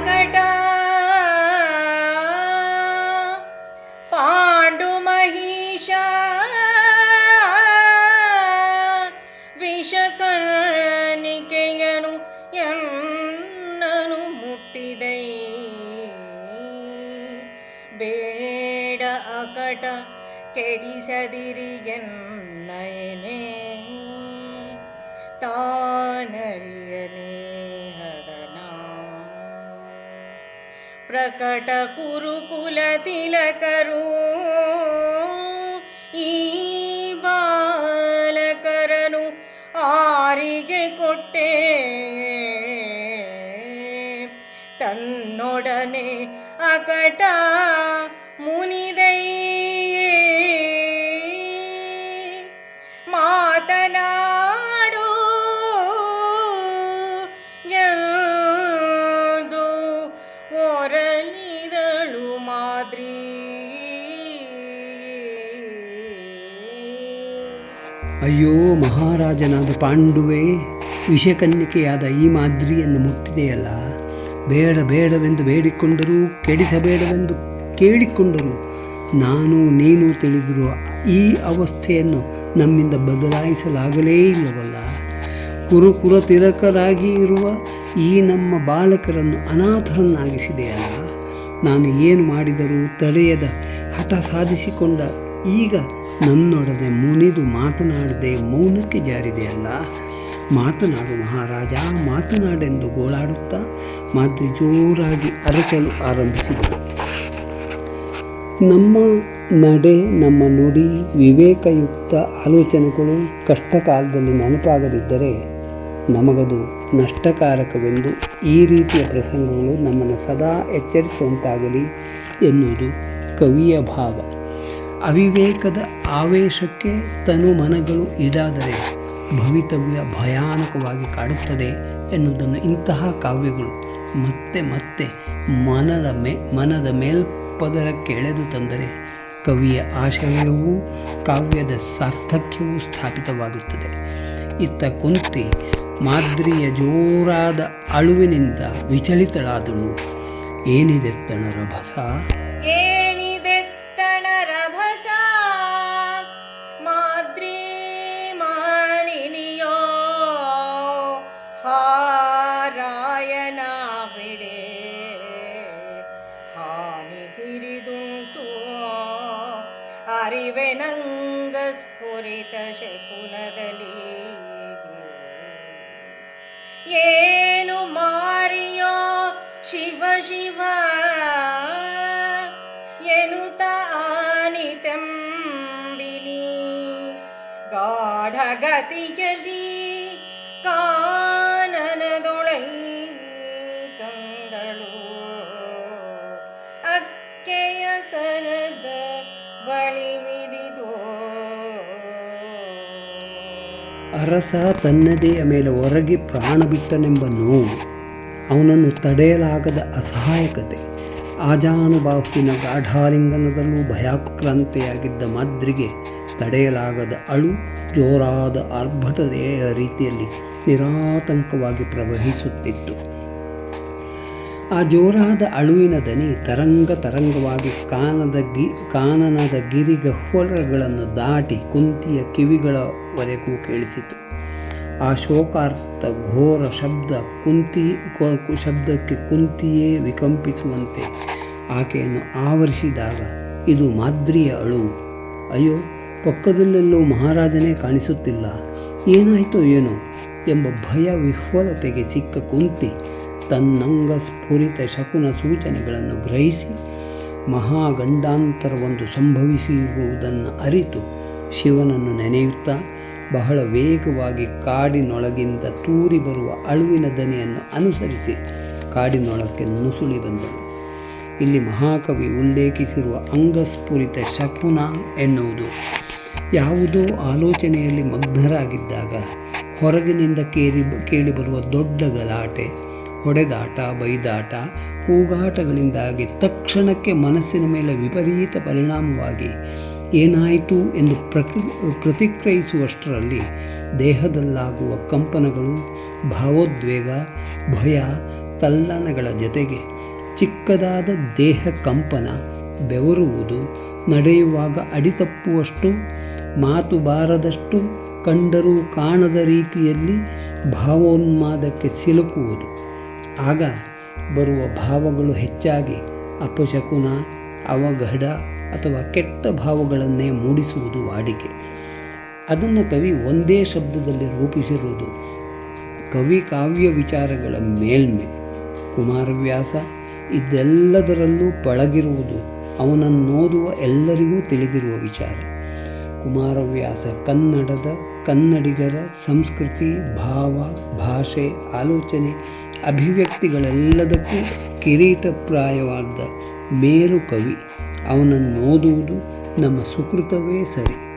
ಅಕಟ ಪಾಂಡು ಮಹಿಷ. ವಿಷಕರ್ಣಿಕೆಯನು ಎನ್ನನು ಮುಟ್ಟಿದೈ. ಬೇಡ ಅಕಟ ಕೆಡಿಸದಿರಿ ಎನ್ನಯನೇ ಪ್ರಕಟ ಕುರುಕುಲ ತಿಲಕರು. ಈ ಬಾಲಕರನು ಆರಿಗೆ ಕೊಟ್ಟೆ. ತನ್ನೊಡನೆ ಅಕಟ ಅಯ್ಯೋ ಮಹಾರಾಜನಾದ ಪಾಂಡುವೆ, ವಿಷಕನ್ನಿಕೆಯಾದ ಈ ಮಾದ್ರಿಯನ್ನು ಮುಟ್ಟಿದೆಯಲ್ಲ? ಬೇಡ ಬೇಡವೆಂದು ಬೇಡಿಕೊಂಡರೂ, ಕೆಡಿಸಬೇಡವೆಂದು ಕೇಳಿಕೊಂಡರು, ನಾನು ನೀನು ತಿಳಿದಿರುವ ಈ ಅವಸ್ಥೆಯನ್ನು ನಮ್ಮಿಂದ ಬದಲಾಯಿಸಲಾಗಲೇ ಇಲ್ಲವಲ್ಲ? ಕುರುಕುರ ತಿರಕರಾಗಿ ಇರುವ ಈ ನಮ್ಮ ಬಾಲಕರನ್ನು ಅನಾಥರನ್ನಾಗಿಸಿದೆಯಲ್ಲ? ನಾನು ಏನು ಮಾಡಿದರೂ ತಡೆಯದ ಹಠ ಸಾಧಿಸಿಕೊಂಡ ಈಗ ನನ್ನೊಡನೆ ಮುನಿದು ಮಾತನಾಡದೆ ಮೌನಕ್ಕೆ ಜಾರಿದೆಯಲ್ಲ ಮಾತನಾಡು ಮಹಾರಾಜ, ಮಾತನಾಡೆಂದು ಗೋಳಾಡುತ್ತಾ ಮಾದ್ರಿ ಜೋರಾಗಿ ಅರಚಲು ಆರಂಭಿಸಿದರು ನಮ್ಮ ನಡೆ, ನಮ್ಮ ನುಡಿ, ವಿವೇಕಯುಕ್ತ ಆಲೋಚನೆಗಳು ಕಷ್ಟ ಕಾಲದಲ್ಲಿ ನೆನಪಾಗದಿದ್ದರೆ ನಮಗದು ನಷ್ಟಕಾರಕವೆಂದು ಈ ರೀತಿಯ ಪ್ರಸಂಗಗಳು ನಮ್ಮನ್ನು ಸದಾ ಎಚ್ಚರಿಸುವಂತಾಗಲಿ ಎನ್ನುವುದು ಕವಿಯ ಭಾವ. ಅವಿವೇಕದ ಆವೇಶಕ್ಕೆ ತನು ಮನಗಳು ಈಡಾದರೆ ಭವಿತವ್ಯ ಭಯಾನಕವಾಗಿ ಕಾಡುತ್ತದೆ ಎನ್ನುವುದನ್ನು ಇಂತಹ ಕಾವ್ಯಗಳು ಮತ್ತೆ ಮತ್ತೆ ಮನದ ಮೇ, ಮನದ ಮೇಲ್ಪದರಕ್ಕೆ ಎಳೆದು ತಂದರೆ ಕವಿಯ ಆಶಯವೂ ಕಾವ್ಯದ ಸಾರ್ಥಕ್ಯವೂ ಸ್ಥಾಪಿತವಾಗುತ್ತದೆ ಇತ್ತ ಕುಂತಿ ಮಾದ್ರಿಯ ಜೋರಾದ ಅಳುವಿನಿಂದ ವಿಚಲಿತಳಾದಳು. ಏನಿದೆ ರಭಸ ಏನಿದೆತ್ತಣ ಭಸ? ಮಾದ್ರಿ ಮಾನಿನಿಯೋ? ಹಾರಾಯಣ ಬಿಡೆ. ಹಾನಿ ಹಿರಿದುಂಟು. ಅರಿವೆ ನಂಗ ಸ್ಫುರಿತ ಶಕುನದಲ್ಲಿ. ಏನು ಮಾರಿಯೋ ಶಿವ ಶಿವ? ಎನುತ ಆನಿತಂಬಿನಿ ಗಾಢಗತಿಯಲ್ಲಿ ಅರಸ ತನ್ನದೆಯ ಮೇಲೆ ಹೊರಗೆ ಪ್ರಾಣ ಬಿಟ್ಟನೆಂಬ ನೋವು ಅವನನ್ನು ತಡೆಯಲಾಗದ ಅಸಹಾಯಕತೆ. ಆಜಾನುಬಾಹುವಿನ ಗಾಢಾಲಿಂಗನದಲ್ಲೂ ಭಯಾಕ್ರಾಂತೆಯಾಗಿದ್ದ ಮಾದ್ರಿಗೆ ತಡೆಯಲಾಗದ ಅಳು ಜೋರಾದ ಆರ್ಭಟತೆಯ ರೀತಿಯಲ್ಲಿ ನಿರಾತಂಕವಾಗಿ ಪ್ರವಹಿಸುತ್ತಿತ್ತು. ಆ ಜೋರಾದ ಅಳುವಿನ ದನಿ ತರಂಗ ತರಂಗವಾಗಿ ಕಾನದ ಗಿ, ಕಾನನದ ಗಿರಿಗಹ್ವರಗಳನ್ನು ದಾಟಿ ಕುಂತಿಯ ಕಿವಿಗಳವರೆಗೂ ಕೇಳಿಸಿತು. ಆ ಶೋಕಾರ್ಥ ಘೋರ ಶಬ್ದ ಕುಂತಿ ಶಬ್ದಕ್ಕೆ ಕುಂತಿಯೇ ವಿಕಂಪಿಸುವಂತೆ ಆಕೆಯನ್ನು ಆವರಿಸಿದಾಗ ಇದು ಮಾದ್ರಿಯ ಅಳು. ಅಯ್ಯೋ, ಪಕ್ಕದಲ್ಲೆಲ್ಲೋ ಮಹಾರಾಜನೇ ಕಾಣಿಸುತ್ತಿಲ್ಲ. ಏನಾಯಿತೋ ಏನೋ ಎಂಬ ಭಯ ವಿಹ್ವಲತೆಗೆ ಸಿಕ್ಕ ಕುಂತಿ ತನ್ನಂಗ ಸ್ಫುರಿತ ಶಕುನ ಸೂಚನೆಗಳನ್ನು ಗ್ರಹಿಸಿ ಮಹಾಗಂಡಾಂತರವೊಂದು ಸಂಭವಿಸಿರುವುದನ್ನು ಅರಿತು ಶಿವನನ್ನು ನೆನೆಯುತ್ತಾ ಬಹಳ ವೇಗವಾಗಿ ಕಾಡಿನೊಳಗಿಂದ ತೂರಿ ಬರುವ ಅಳುವಿನ ದನಿಯನ್ನು ಅನುಸರಿಸಿ ಕಾಡಿನೊಳಕ್ಕೆ ನುಸುಳಿ ಬಂದರು ಇಲ್ಲಿ ಮಹಾಕವಿ ಉಲ್ಲೇಖಿಸಿರುವ ಅಂಗಸ್ಫುರಿತ ಶಕುನ ಎನ್ನುವುದು. ಯಾವುದೋ ಆಲೋಚನೆಯಲ್ಲಿ ಮಗ್ನರಾಗಿದ್ದಾಗ ಹೊರಗಿನಿಂದ ಕೇರಿ ಕೇಳಿಬರುವ ದೊಡ್ಡ ಗಲಾಟೆ. ಹೊಡೆದಾಟ, ಬೈದಾಟ, ಕೂಗಾಟಗಳಿಂದಾಗಿ ತಕ್ಷಣಕ್ಕೆ ಮನಸ್ಸಿನ ಮೇಲೆ ವಿಪರೀತ ಪರಿಣಾಮವಾಗಿ ಏನಾಯಿತು ಎಂದು ಪ್ರಕೃ, ಪ್ರತಿಕ್ರಿಯಿಸುವಷ್ಟರಲ್ಲಿ ದೇಹದಲ್ಲಾಗುವ ಕಂಪನಗಳು, ಭಾವೋದ್ವೇಗ, ಭಯ, ತಲ್ಲಣಗಳ ಜೊತೆಗೆ ಚಿಕ್ಕದಾದ ದೇಹ ಕಂಪನ ಬೆವರುವುದು ನಡೆಯುವಾಗ ಅಡಿತಪ್ಪುವಷ್ಟು, ಮಾತು ಬಾರದಷ್ಟು ಕಂಡರೂ ಕಾಣದ ರೀತಿಯಲ್ಲಿ ಭಾವೋನ್ಮಾದಕ್ಕೆ ಸಿಲುಕುವುದು. ಆಗ ಬರುವ ಭಾವಗಳು ಹೆಚ್ಚಾಗಿ ಅಪಶಕುನ ಅವಘಡ ಅಥವಾ ಕೆಟ್ಟ ಭಾವಗಳನ್ನೇ ಮೂಡಿಸುವುದು ವಾಡಿಕೆ. ಅದನ್ನು ಕವಿ ಒಂದೇ ಶಬ್ದದಲ್ಲಿ ರೂಪಿಸಿರುವುದು ಕವಿ ಕಾವ್ಯ ವಿಚಾರಗಳ ಮೇಲ್ಮೆ. ಕುಮಾರವ್ಯಾಸ ಇದೆಲ್ಲದರಲ್ಲೂ ಪಳಗಿರುವುದು ಅವನನ್ನೋದುವ ಎಲ್ಲರಿಗೂ ತಿಳಿದಿರುವ ವಿಚಾರ. ಕುಮಾರವ್ಯಾಸ ಕನ್ನಡದ ಕನ್ನಡಿಗರ ಸಂಸ್ಕೃತಿ, ಭಾವ, ಭಾಷೆ, ಆಲೋಚನೆ ಅಭಿವ್ಯಕ್ತಿಗಳೆಲ್ಲದಕ್ಕೂ ಕಿರೀಟಪ್ರಾಯವಾದ ಮೇರು ಕವಿ ಅವನನ್ನೋದುವುದು ನಮ್ಮ ಸುಕೃತವೇ ಸರಿ.